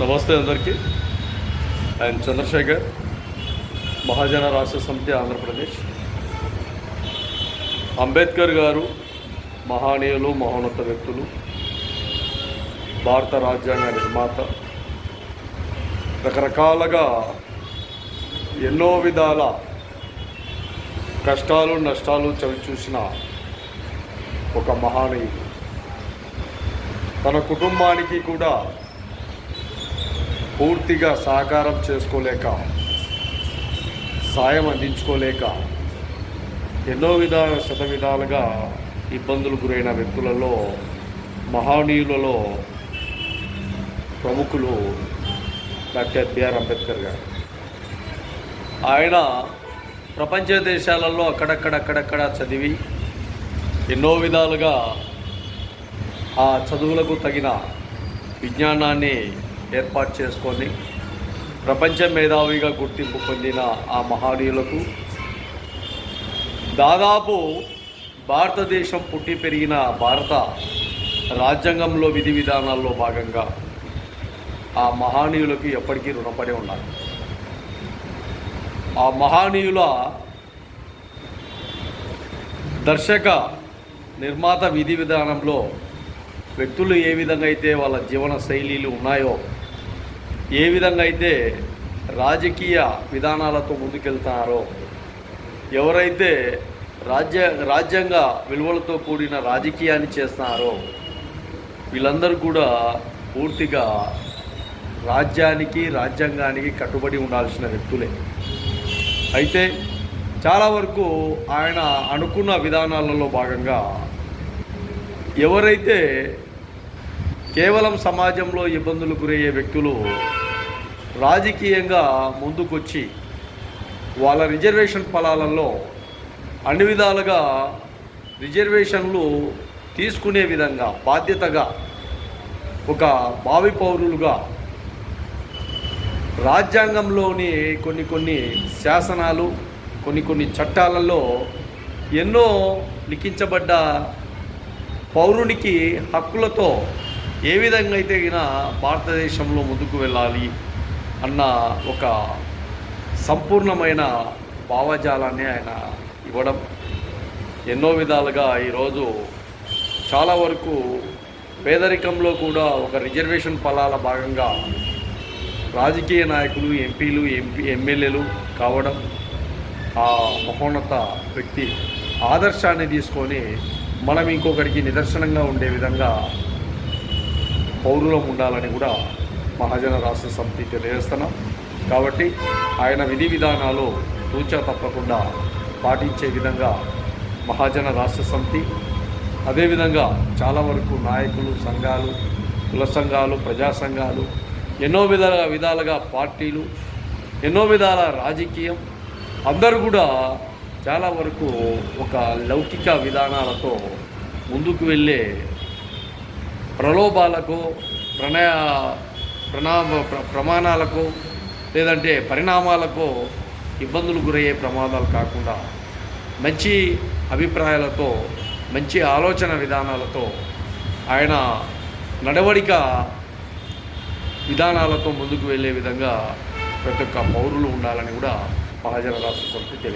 నమస్తే అందరికీ. ఆయన చంద్రశేఖర్ మహాజన రాష్ట్ర సమితి ఆంధ్రప్రదేశ్. అంబేద్కర్ గారు మహానీయులు మహోన్నత వ్యక్తులు భారత రాజ్యాంగ నిర్మాత. రకరకాలుగా ఎన్నో విధాల కష్టాలు నష్టాలు చవిచూసిన ఒక మహానీయుడు. తన కుటుంబానికి కూడా పూర్తిగా సహకారం చేసుకోలేక సాయం అందించుకోలేక ఎన్నో విధాల శత విధాలుగా ఇబ్బందులు గురైన వ్యక్తులలో మహనీయులలో ప్రముఖులు డాక్టర్ బిఆర్ అంబేద్కర్ గారు. ఆయన ప్రపంచ దేశాలలో అక్కడక్కడక్కడక్కడ చదివి ఎన్నో విధాలుగా ఆ చదువులకు తగిన విజ్ఞానాన్ని ఏర్పాటు చేసుకొని ప్రపంచ మేధావిగా గుర్తింపు పొందిన ఆ మహనీయులకు దాదాపు భారతదేశం పుట్టి పెరిగిన భారత రాజ్యాంగంలో విధి విధానాల్లో భాగంగా ఆ మహనీయులకు ఎప్పటికీ రుణపడి ఉన్నారు. ఆ మహనీయుల దర్శక నిర్మాత విధి విధానంలో వ్యక్తులు ఏ విధంగా అయితే వాళ్ళ జీవన శైలీలు ఉన్నాయో ఏ విధంగా అయితే రాజకీయ విధానాలతో ముందుకెళ్తున్నారో ఎవరైతే రాజ్య రాజ్యాంగ విలువలతో కూడిన రాజకీయాన్ని చేస్తున్నారో వీళ్ళందరూ కూడా పూర్తిగా రాజ్యానికి రాజ్యాంగానికి కట్టుబడి ఉండాల్సిన వ్యక్తులే. అయితే చాలా వరకు ఆయన అనుకున్న విధానాలలో భాగంగా ఎవరైతే కేవలం సమాజంలో ఇబ్బందులు గురయ్యే వ్యక్తులు రాజకీయంగా ముందుకొచ్చి వాళ్ళ రిజర్వేషన్ ఫలాలలో అన్ని విధాలుగా రిజర్వేషన్లు తీసుకునే విధంగా బాధ్యతగా ఒక భావి పౌరులుగా రాజ్యాంగంలోని కొన్ని కొన్ని శాసనాలు కొన్ని కొన్ని చట్టాలలో ఎన్నో లిఖించబడ్డ పౌరునికి హక్కులతో ఏ విధంగా అయితే అయినా భారతదేశంలో ముందుకు వెళ్ళాలి అన్న ఒక సంపూర్ణమైన భావజాలాన్ని ఆయన ఇవ్వడం ఎన్నో విధాలుగా ఈరోజు చాలా వరకు పేదరికంలో కూడా ఒక రిజర్వేషన్ ఫలాల భాగంగా రాజకీయ నాయకులు ఎంపీలు ఎంపీ ఎమ్మెల్యేలు కావడం ఆ మహోన్నత వ్యక్తి ఆదర్శాన్ని తీసుకొని మనం ఇంకొకరికి నిదర్శనంగా ఉండే విధంగా పౌరులం ఉండాలని కూడా మహాజన రాష్ట్ర సమితి తెలియజేస్తున్నాం. కాబట్టి ఆయన విధి విధానాలు తూచా తప్పకుండా పాటించే విధంగా మహాజన రాష్ట్ర సమితి అదేవిధంగా చాలా వరకు నాయకులు సంఘాలు కుల సంఘాలు ప్రజా సంఘాలు ఎన్నో విధాల విధాలుగా పార్టీలు ఎన్నో విధాల రాజకీయం అందరూ కూడా చాలా వరకు ఒక లౌకిక విధానాలతో ముందుకు వెళ్ళే ప్రలోభాలకు ప్రణయ ప్రణామ ప్ర- ప్రమాణాలకు లేదంటే పరిణామాలకు ఇబ్బందులు గురయ్యే ప్రమాదాలు కాకుండా మంచి అభిప్రాయాలతో మంచి ఆలోచన విధానాలతో ఆయన నడవడిక విధానాలతో ముందుకు వెళ్ళే విధంగా ప్రతి ఒక్క పౌరులు ఉండాలని కూడా మహాజన రాష్ట్ర సమితి